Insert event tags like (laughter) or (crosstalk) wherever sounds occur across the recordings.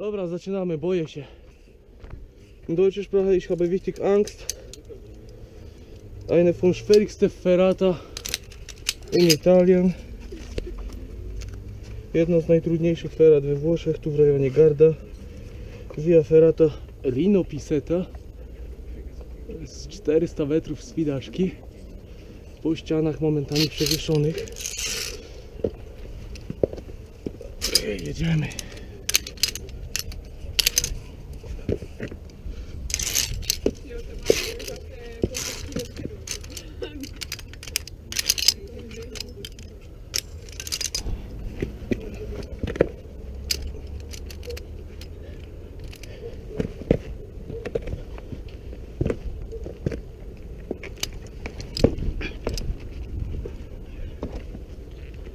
Dobra, zaczynamy, boję się. Deutsche Sprache, ich habe wichtig Angst. Eine von schwierigste Ferrata in Italien. Jedna z najtrudniejszych ferat we Włoszech, tu w rejonie Garda. Via Ferrata Rino Piseta. Z 400 metrów z widaczki. Po ścianach momentami przewieszonych. Okej, jedziemy.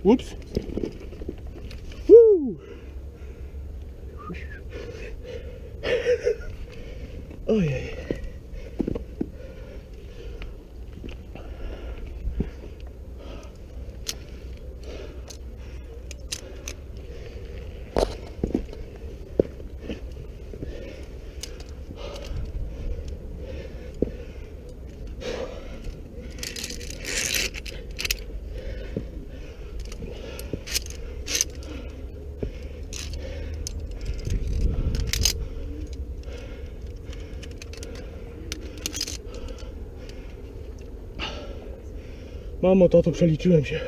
Ups. Mamo, tato, przeliczyłem się.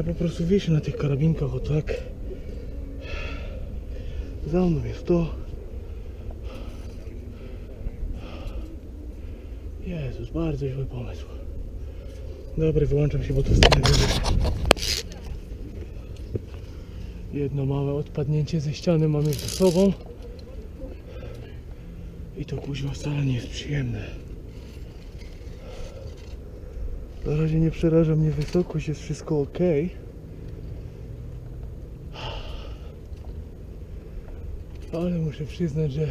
Ja po prostu wieszę na tych karabinkach o tak. Za mną jest to. Jezus, bardzo zły pomysł. Dobra, wyłączam się, bo to stanę. Jedno małe odpadnięcie ze ściany mamy za sobą. I to kuźwa wcale nie jest przyjemne. Na razie nie przeraża mnie wysokość, jest wszystko ok. Ale muszę przyznać, że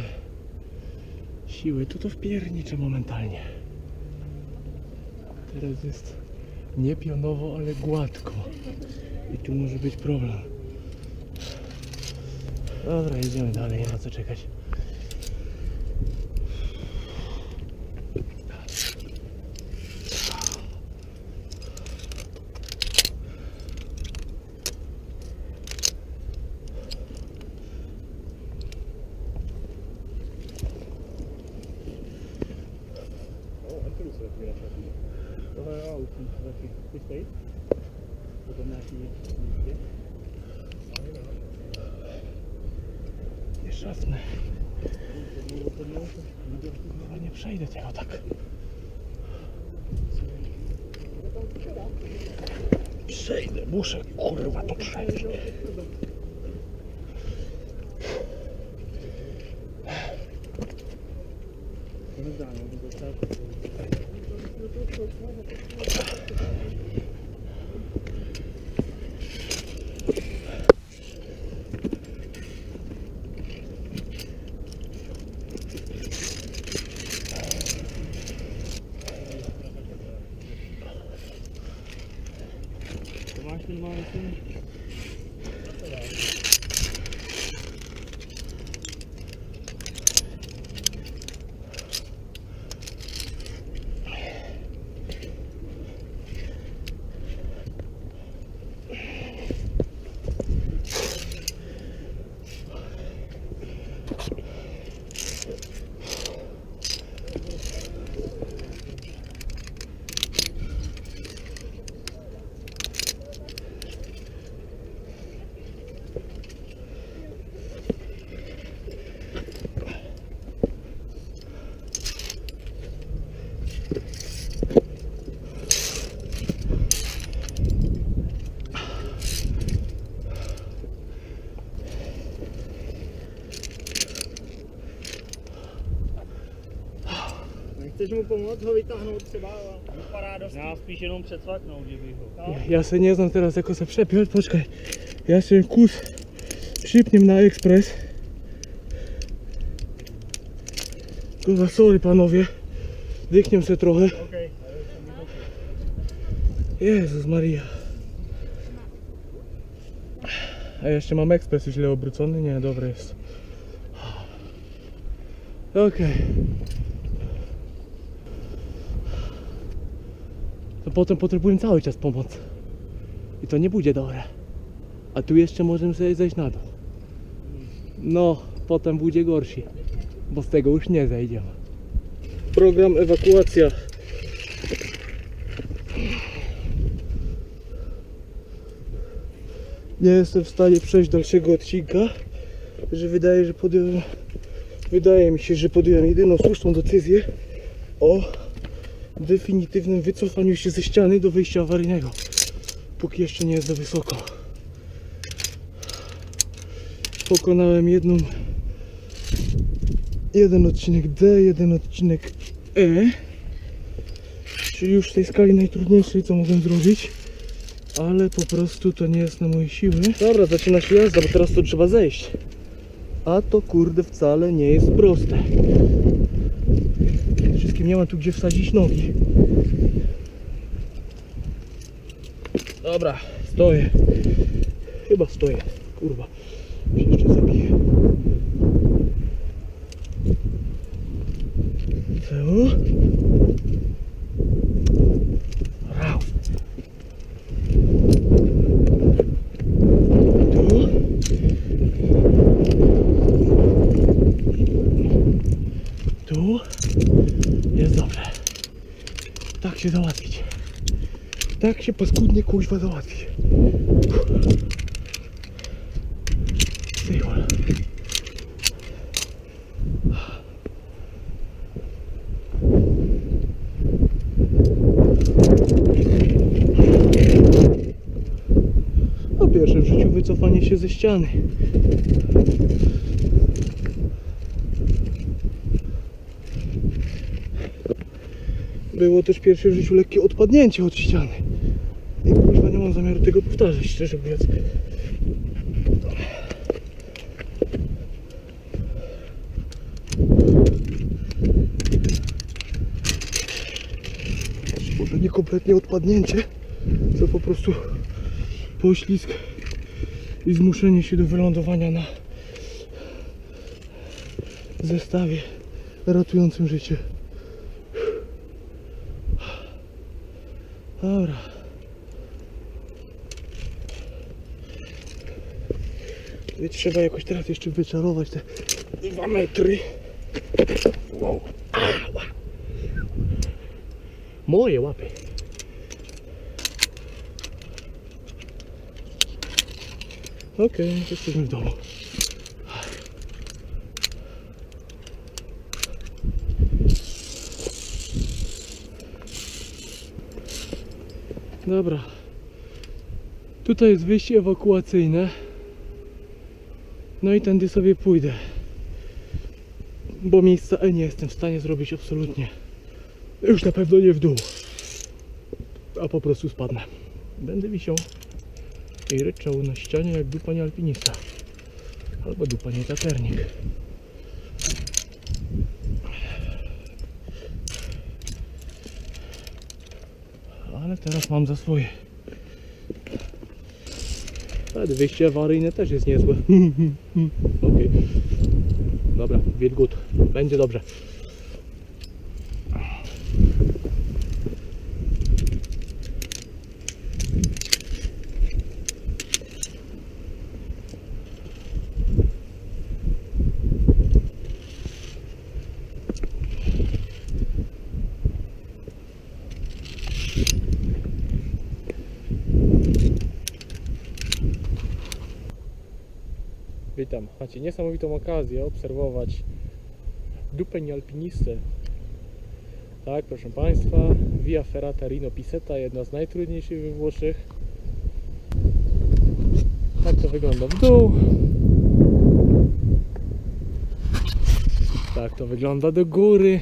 siły tu to wpierniczę momentalnie. Teraz jest nie pionowo, ale gładko. I tu może być problem. Dobra, jedziemy dalej, nie ma co czekać. Trochę aut takich pustej. Podobno jak nie Nieszczęsny. Chyba nie przejdę tego tak. Przejdę, muszę kurwa to przejść. To pomoct ho vytáhnout třeba? dost. Já spíš jenom přecvaknout, že bych ho. No. Ja se nie znam teraz jako se przepiąć, poczekaj. Ja się kus przypniem na ekspres. Kurwa, sorry panowie. Dykniem se trochę. Okay. Jezus Maria. A jeszcze mam ekspres źle obrócony? Nie, dobry jest. Okej. To potem potrzebuję cały czas pomocy. I to nie będzie dobre. A tu jeszcze możemy sobie zejść na dół. No, potem będzie gorsi. Bo z tego już nie zejdziemy. Program ewakuacja. nie jestem w stanie przejść dalszego odcinka, że wydaje, że podjąłem, wydaje mi się, że podjąłem jedyną słuszną decyzję o definitywnym wycofaniu się ze ściany do wyjścia awaryjnego, póki jeszcze nie jest za wysoko. Pokonałem jedną, jeden odcinek D, jeden odcinek E, czyli już w tej skali najtrudniejszej, co mogłem zrobić ale po prostu to nie jest na moje siły. Dobra, zaczyna się jazda, bo teraz to trzeba zejść. A to kurde wcale nie jest proste. Nie ma tu gdzie wsadzić nogi. Dobra, stoję. Chyba stoję. Kurwa, się jeszcze zabiję. Co? Tu. Tu. Jest dobrze. Tak się załatwić. Tak się paskudnie kuźwa załatwić. Po pierwsze w życiu wycofanie się ze ściany. Było też pierwsze w życiu lekkie odpadnięcie od ściany. I kurwa nie mam zamiaru tego powtarzać, szczerze mówiąc. Może nie kompletnie odpadnięcie, to po prostu poślizg i zmuszenie się do wylądowania na zestawie ratującym życie. Dobra. I trzeba jakoś teraz jeszcze wyczarować te dwa metry. Wow. Moje łapy. Okej, jesteśmy w domu. Dobra. Tutaj jest wyjście ewakuacyjne. No i tędy sobie pójdę. Bo miejsca E nie jestem w stanie zrobić absolutnie. Już na pewno nie w dół. A po prostu spadnę. Będę wisiał i ryczał na ścianie jak dupa nie alpinista. Albo dupa nie taternik. Ale teraz mam za swoje. Ale wyjście awaryjne też jest niezłe. (laughs) Okej. Dobra, Wilgut. Będzie dobrze. Witam. Macie niesamowitą okazję obserwować dupę alpinistę. Tak, proszę Państwa, Via Ferrata Rino Piseta, jedna z najtrudniejszych we Włoszech. Tak to wygląda w dół. Tak to wygląda do góry.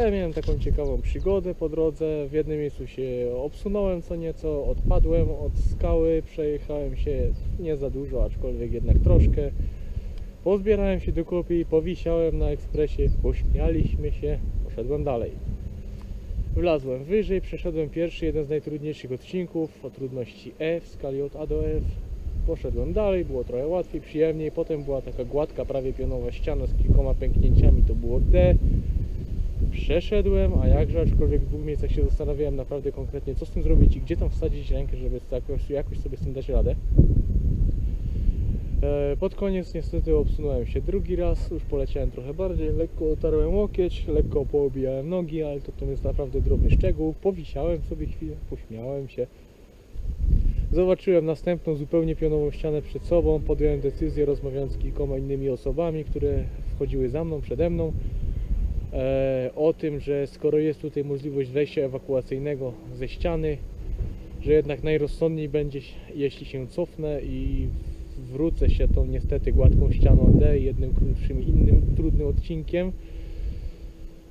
Miałem taką ciekawą przygodę po drodze. W jednym miejscu się obsunąłem co nieco, odpadłem od skały, przejechałem się nie za dużo, aczkolwiek jednak troszkę. Pozbierałem się do kopii, powisiałem na ekspresie, pośmialiśmy się, poszedłem dalej. Wlazłem wyżej, przeszedłem pierwszy, jeden z najtrudniejszych odcinków o trudności E w skali od A do F. Poszedłem dalej, było trochę łatwiej, przyjemniej. Potem była taka gładka, prawie pionowa ściana z kilkoma pęknięciami, to było D. Przeszedłem, a jakże, aczkolwiek w dwóch miejscach się zastanawiałem naprawdę konkretnie, co z tym zrobić i gdzie tam wsadzić rękę, żeby jakoś, jakoś sobie z tym dać radę. E, Pod koniec niestety obsunąłem się drugi raz, już poleciałem trochę bardziej, lekko otarłem łokieć, lekko poobijałem nogi, ale to, to jest naprawdę drobny szczegół. Powisiałem sobie chwilę, pośmiałem się. Zobaczyłem następną zupełnie pionową ścianę przed sobą, podjąłem decyzję rozmawiając z kilkoma innymi osobami, które wchodziły za mną, przede mną o tym, że skoro jest tutaj możliwość wejścia ewakuacyjnego ze ściany, że jednak najrozsądniej będzie, jeśli się cofnę i wrócę się tą niestety gładką ścianą D jednym krótszym innym trudnym odcinkiem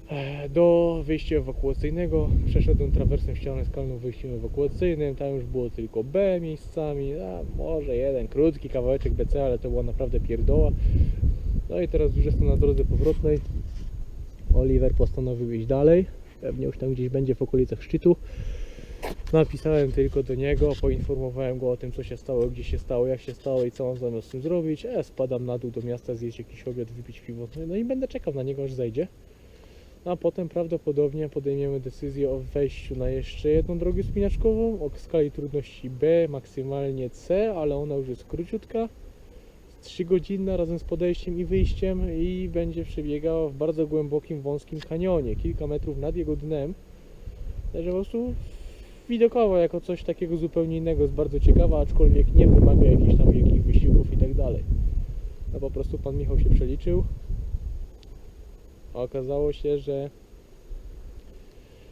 e, do wyjścia ewakuacyjnego. Przeszedłem trawersem ścianę skalną wyjściem ewakuacyjnym, tam już było tylko B miejscami, a może jeden krótki kawałeczek BC, ale to była naprawdę pierdoła. No i teraz już jestem na drodze powrotnej. Oliver postanowił iść dalej. Pewnie już tam gdzieś będzie w okolicach szczytu. Napisałem tylko do niego, poinformowałem go o tym, co się stało, gdzie się stało, jak się stało i co mam zamiast z tym zrobić. Ja spadam na dół do miasta, zjeść jakiś obiad, wypić piwo. No i będę czekał na niego, aż zejdzie. A potem prawdopodobnie podejmiemy decyzję o wejściu na jeszcze jedną drogę spinaczkową o skali trudności B, maksymalnie C, ale ona już jest króciutka. 3 godzinna razem z podejściem i wyjściem i będzie przebiegała w bardzo głębokim, wąskim kanionie, kilka metrów nad jego dnem. Także po prostu widokowo jako coś takiego zupełnie innego jest bardzo ciekawa, aczkolwiek nie wymaga jakichś tam wielkich wysiłków i tak dalej. No po prostu pan Michał się przeliczył, a okazało się, że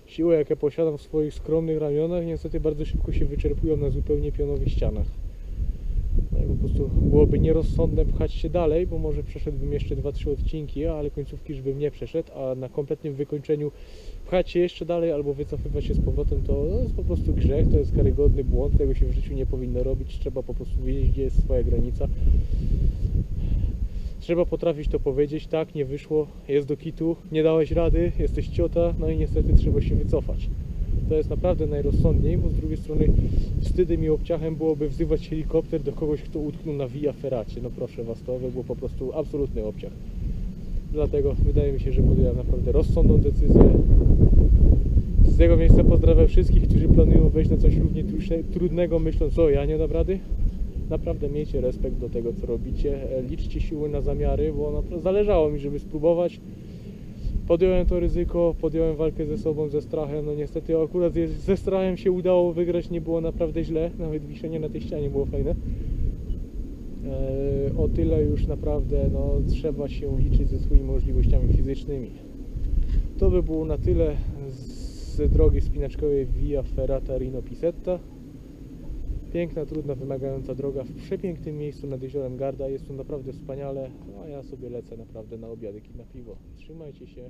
siły jakie posiadam w swoich skromnych ramionach niestety bardzo szybko się wyczerpują na zupełnie pionowych ścianach. No po prostu byłoby nierozsądne pchać się dalej, bo może przeszedłbym jeszcze 2-3 odcinki, ale końcówki już bym nie przeszedł, a na kompletnym wykończeniu pchać się jeszcze dalej albo wycofywać się z powrotem to no, jest po prostu grzech, to jest karygodny błąd, tego się w życiu nie powinno robić, trzeba po prostu wiedzieć gdzie jest swoja granica. Trzeba potrafić to powiedzieć, tak, nie wyszło, jest do kitu, nie dałeś rady, jesteś ciota, no i niestety trzeba się wycofać. To jest naprawdę najrozsądniej, bo z drugiej strony wstydem i obciachem byłoby wzywać helikopter do kogoś, kto utknął na Via Ferracie. No proszę Was, to by było po prostu absolutny obciach. Dlatego wydaje mi się, że podjąłem naprawdę rozsądną decyzję. Z tego miejsca pozdrawiam wszystkich, którzy planują wejść na coś równie trudnego, myśląc, o ja nie dam rady. Naprawdę miejcie respekt do tego, co robicie. E, Liczcie siły na zamiary, bo naprawdę zależało mi, żeby spróbować. Podjąłem to ryzyko, podjąłem walkę ze sobą, ze strachem. No niestety akurat ze- strachem się udało wygrać, nie było naprawdę źle. Nawet wiszenie na tej ścianie było fajne. E, o tyle już naprawdę no, trzeba się liczyć ze swoimi możliwościami fizycznymi. To by było na tyle z drogi spinaczkowej Via Ferrata Rino Pisetta. Piękna, trudna, wymagająca droga w przepięknym miejscu nad jeziorem Garda. Jest tu naprawdę wspaniale, no a ja sobie lecę naprawdę na obiadek i na piwo. Trzymajcie się.